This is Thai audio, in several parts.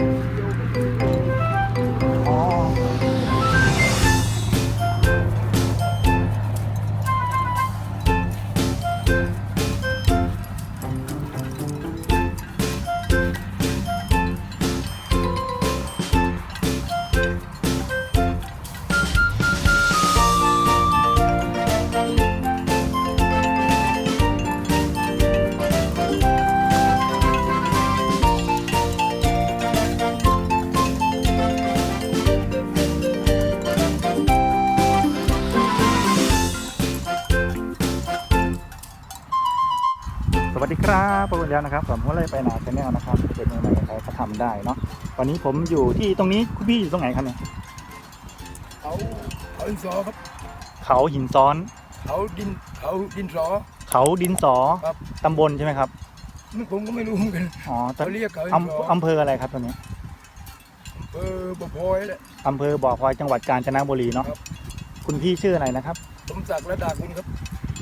อ๋ แล้วนะครับผมก็เลยไปนาชาแนลนะครับเป็นเมืองไหนใครก็ทำได้เนาะวันนี้ผมอยู่ที่ตรงนี้คุณพี่อยู่ตรงไหนครับเนี่ยเขาเขาดินสอครับเขาหินซ้อนเขาดินเขาดินสอเขาดินสอครับตำบลใช่ไหมครับนี่ผมก็ไม่รู้เหมือนกันอ๋อตเขาเรียกเขาดินอำสออำเภออะไรครับตอนนี้เออบ่อพลอยแหละอำเภอบ่อพลอยจังหวัดกาญจนบุรีเนาะครับคุณพี่ชื่ออะไรนะครับ สมศักดิ์และดาคุณครับ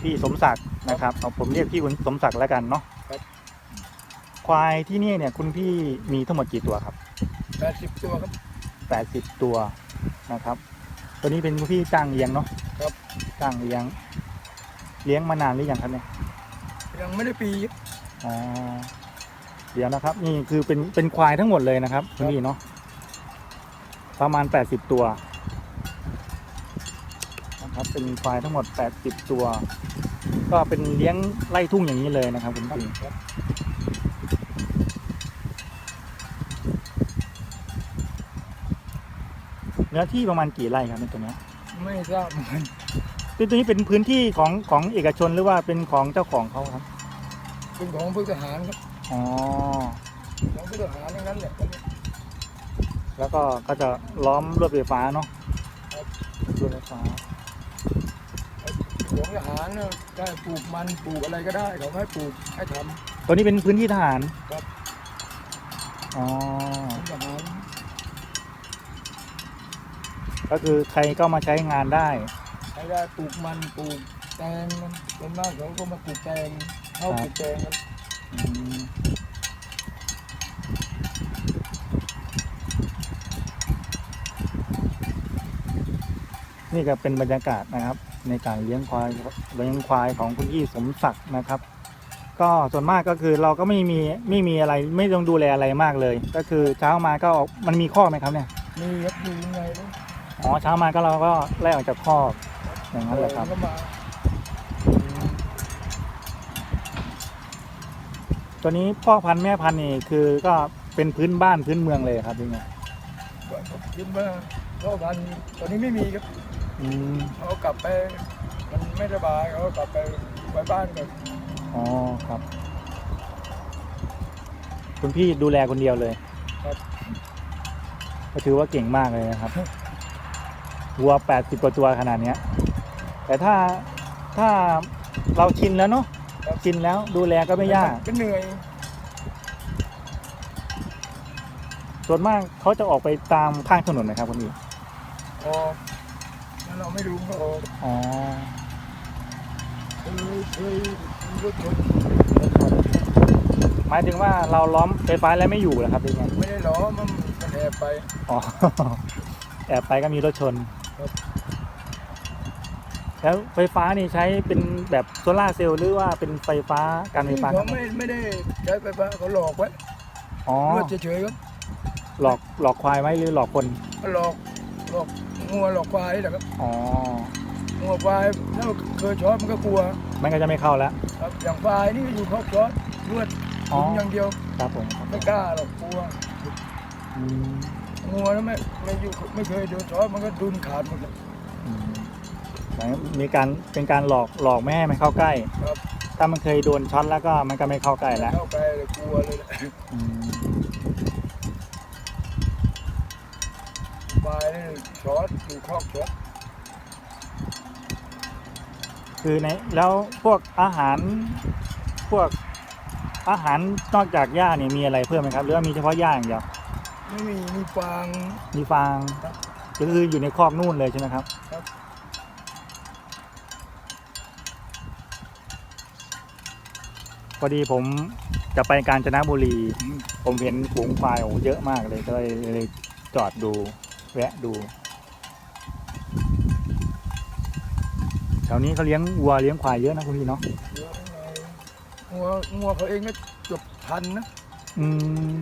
พี่สมศักดิ์นะครับเอาผมเรียกพี่คุณสมศักดิ์แล้วกันเนาะ ครับควายที่นี่เนี่ยคุณพี่มีทั้งหมดกี่ตัวครับแปดสิบตัวครับแปดสิบตัวนะครับ ตัวนี้เป็นคุณพี่จ้างเลี้ยงเนาะครับ จ้างเลี้ยง เลี้ยงมานานหรือยังครับเนี่ยยังไม่ได้ปีครับอ๋อเดี๋ยวนะครับ นี่คือเป็นเป็นควายทั้งหมดเลยนะครับคุณพี่เนาะประมาณแปดสิบตัวนะครับ เป็นควายทั้งหมดแปดสิบตัว ก็เป็นเลี้ยงไล่ทุ่งอย่างนี้เลยนะครับคุณพี่ ครับ นื้อที่ประมาณกี่ไร่ครับในตัวเนี้ยไม่ทราบเหมือนกันตัวตัวนี้เป็นพื้นที่ของของเอกชนหรือว่าเป็นของเจ้าของเขาครับเป็นของพวกทหารครับอ๋อของพวกทหารทั้งนั้นแหละแล้วก็ก็จะล้อมรวดไฟฟ้าเนาะรวดไฟฟ้าของทหารเนี่ยได้ปลูกมันปลูกอะไรก็ได้เขาให้ปลูกให้ทตัวนี้เป็นพื้นที่ทหารครับอ๋อำของทหาร ก็คือใครก็มาใช้งานได้ให้ได้ปลูกมันปลูกแตงมันส่วนมากเขาก็มาปลูกแตงเข้าปลูกแตงกันอืมนี่ก็เป็นบรรยากาศนะครับ ในการเลี้ยงควายเลี้ยงควายของคุณพี่สมศักดิ์นะครับ ก็ส่วนมากก็คือเราก็ไม่มีไม่มีอะไรไม่ต้องดูแลอะไรมากเลย ก็คือเช้ามาก็ออกมันมีข้อกไหมครับเนี่ยมีครับอยู่ยังไงลูก อ๋อเช้ามาก็เราก็ไล่ออกจากข้อกอย่างนั้นแหละครับก็มาตัวนี้พ่อพันธุ์แม่พันธุ์นี่คือก็เป็นพื้นบ้านพื้นเมืองเลยครับยังไงคิดว่าพ่อพันธุ์ตอนนี้ไม่มีครับอืมเขากลับไป มันไม่สบายเขากลับไปไปบ้านกันอ๋อครับ คุณพี่ดูแลคนเดียวเลย ครับก็ถือว่าเก่งมากเลยนะครับ วัวแปดสิบกว่าตัวขนาดเนี้ย แต่ถ้าถ้าเราชินแล้วเนาะชินแล้วดูแลก็ไม่ยากก็เหนื่อย ส่วนมากเขาจะออกไปตามข้างถนนนะครับคุณพี่พอแล้วเราไม่รู้ก็ออกอ๋อเคยเคยมีรถชนหมายถึงว่าเราล้อมไฟฟ้าแล้วไม่อยู่เหรอครับยังไงไม่ได้ล้อมันมันแอบไปอ๋อแอบไปก็มีรถชนครับ แล้วไฟฟ้านี่ใช้เป็นแบบโซลาร์เซลล์หรือว่าเป็นไฟฟ้าการไฟนี่ฟ้าเขาไม่ไม่ได้ใช้ไฟฟ้าเขาหลอกไว้อ๋อเลือดเฉยๆครับหลอกหลอกควายไว้หรือหลอกคนหลอกหลอกงัวหลอกควายนี่แหละครับอ๋องัวควายถ้าเคยช็อตมันก็กลัวมันก็จะไม่เข้าแล้ว ครับอย่างควายนี่อยู่เขาช็อตเลือดอ๋อถึงอย่างเดียวครับผมไม่กล้าหรอกกลัวอืมงัวแล้วไม่ไม่อยู่ไม่เคยโดนช็อตมันก็ดุนขาดหมดเลยอืมไหน มีการเป็นการหลอกหลอกไม่ให้มันเข้าใกล้ ครับ ถ้ามันเคยโดนช็อตแล้วก็มันก็ไม่เข้าใกล้แล้วเข้าไปเลยกลัวเลยแหละอืมควายนี่ช็อตอยู่คอกช็อตคือในแล้วพวกอาหารพวกอาหารนอกจากหญ้าเนี่ยมีอะไรเพิ่มไหมครับ หรือว่ามีเฉพาะหญ้าอย่างเดียวไม่มีมีฟาง มีฟางครับ ก็คืออยู่ในคอกนู่นเลยใช่ไหมครับ ครับ พอดีผมจะไปกาญจนบุรี ผมเห็นฝูงควายโอ้โหเยอะมากเลยก็เลยเลยจอดดู แวะดูแถวนี้เขาเลี้ยงวัวเลี้ยงควายเยอะนะคุณพี่เนาะเยอะไงงัวงัวเขาเองก็เกือบพันนะอืม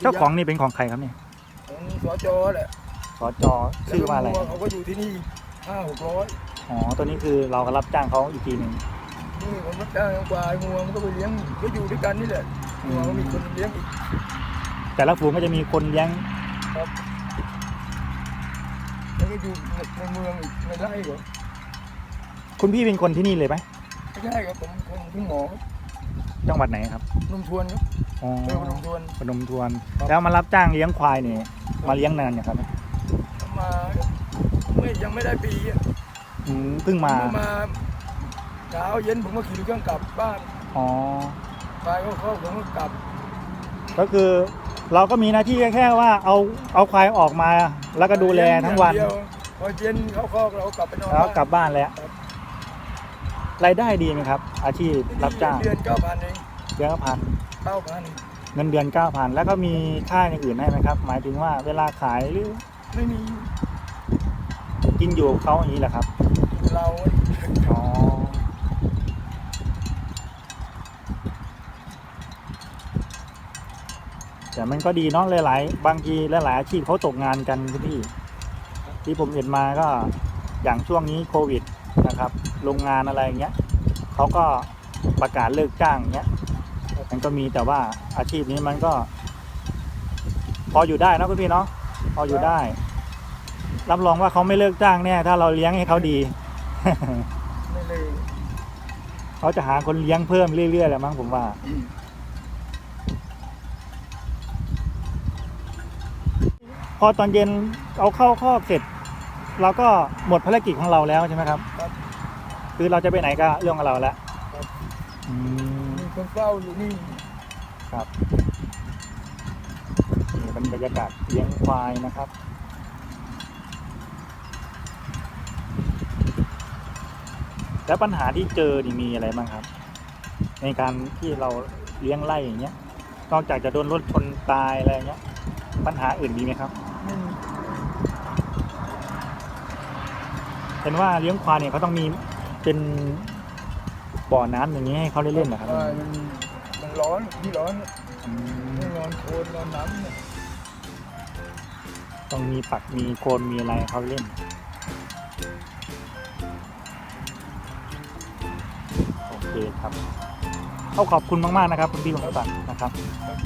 เจ้าของนี่เป็นของใครครับเนี่ยของสจแหละสจชื่อว่าอะไรแล้วงัเขาก็อยู่ที่นี่ห้าหกร้อยอ๋อตัวนี้คือเราก็รับจ้างเขาอีกทีหนึ่ง นี่ผมรับจ้างกวายงัวมันก็ไปเลี้ยงก็อยู่ด้วยกันนี่แหละงัวก็มีคนเลี้ยงอีก แต่ละฝูงก็จะมีคนเลี้ยงแล้วก็อยู่ในในเมืองอีกในไร่เหรอคุณพี่เป็นคนที่นี่เลยไหมไม่ใช่ครับผมผมทุ่งหมอครับจังหวัดไหนครับนุ่มทวนครับอ๋อเออนุ่มทวน พนมทวน ครับ แล้วมารับจ้างเลี้ยงควายนี่มาเลี้ยงนานเนี่ยครับมาไม่ยังไม่ได้ปีอะอืมเพิ่งมาผมมา เช้าเย็นผมก็ขี่รถเครื่องกลับบ้านอ๋อ ไปก็เข้าผมก็กลับก็คือเราก็มีหน้าที่แค่ว่าเอาเอาควายออกมาแล้วก็ดูแลทั้งวันเดียพอเย็นเข้าคอกเรากลับไปนอนแล้วกลับบ้านแล้วครับรายได้ดีไหมครับ อาชีพรับจ้างเดือนเก้าพันเองเดือนละพันเก้าพันเงินเดือนเก้าพันแล้วก็มีค่าอย่างอื่นให้ไหมครับ หมายถึงว่าเวลาขายหรือไม่มีกินอยู่กับเขาอย่างนี้แหละครับ เราอ๋อแต่ มันก็ดีเนาะหลายๆ บางทีหลายๆอาชีพเขาตกงานกันคุณพี่ที่ผมเห็นมาก็อย่างช่วงนี้โควิดนะครับโรงงานอะไรอย่างเงี้ยเขาก็ประกาศเลิกจ้างเงี้ยมันก็มีแต่ว่าอาชีพนี้มันก็ พออยู่ได้นะคุณพี่เนาะพออยู่ได้ รับรองว่าเขาไม่เลิกจ้างแน่ถ้าเราเลี้ยงให้เขาดีไม่เลยเขาจะหาคนเลี้ยงเพิ่มเรื่อยๆแหละมั้งผมว่า พอตอนเย็นเอาเข้าคอกเสร็จ เราก็หมดภารกิจของเราแล้วใช่ไหมครับ ครับ คือเราจะไปไหนก็เรื่องของเราแล้วอืม มีคนเฝ้าอยู่นี่ครับนี่เป็นบรรยากาศเลี้ยงควายนะครับ แล้วปัญหาที่เจอนี่มีอะไรบ้างครับ ในการที่เราเลี้ยงไล่อย่างเงี้ยนอกจากจะโดนรถชนตายอะไรเงี้ย ปัญหาอื่นมีไหมครับไม่มี เห็นว่าเลี้ยงควายเนี่ยเขาต้องมีเป็นบ่อน้ำอย่างนี้ให้เขาได้เล่นนะครับอ่ามันมันร้อนที่ร้อนอืมไม่นอนโคลนนอนน้ำเนี่ยต้องมีปักมีโคลนมีอะไรให้เขาเล่น โอเคครับ เอาขอบคุณมากๆนะครับ คุณพี่สมศักดิ์นะครับ ครับ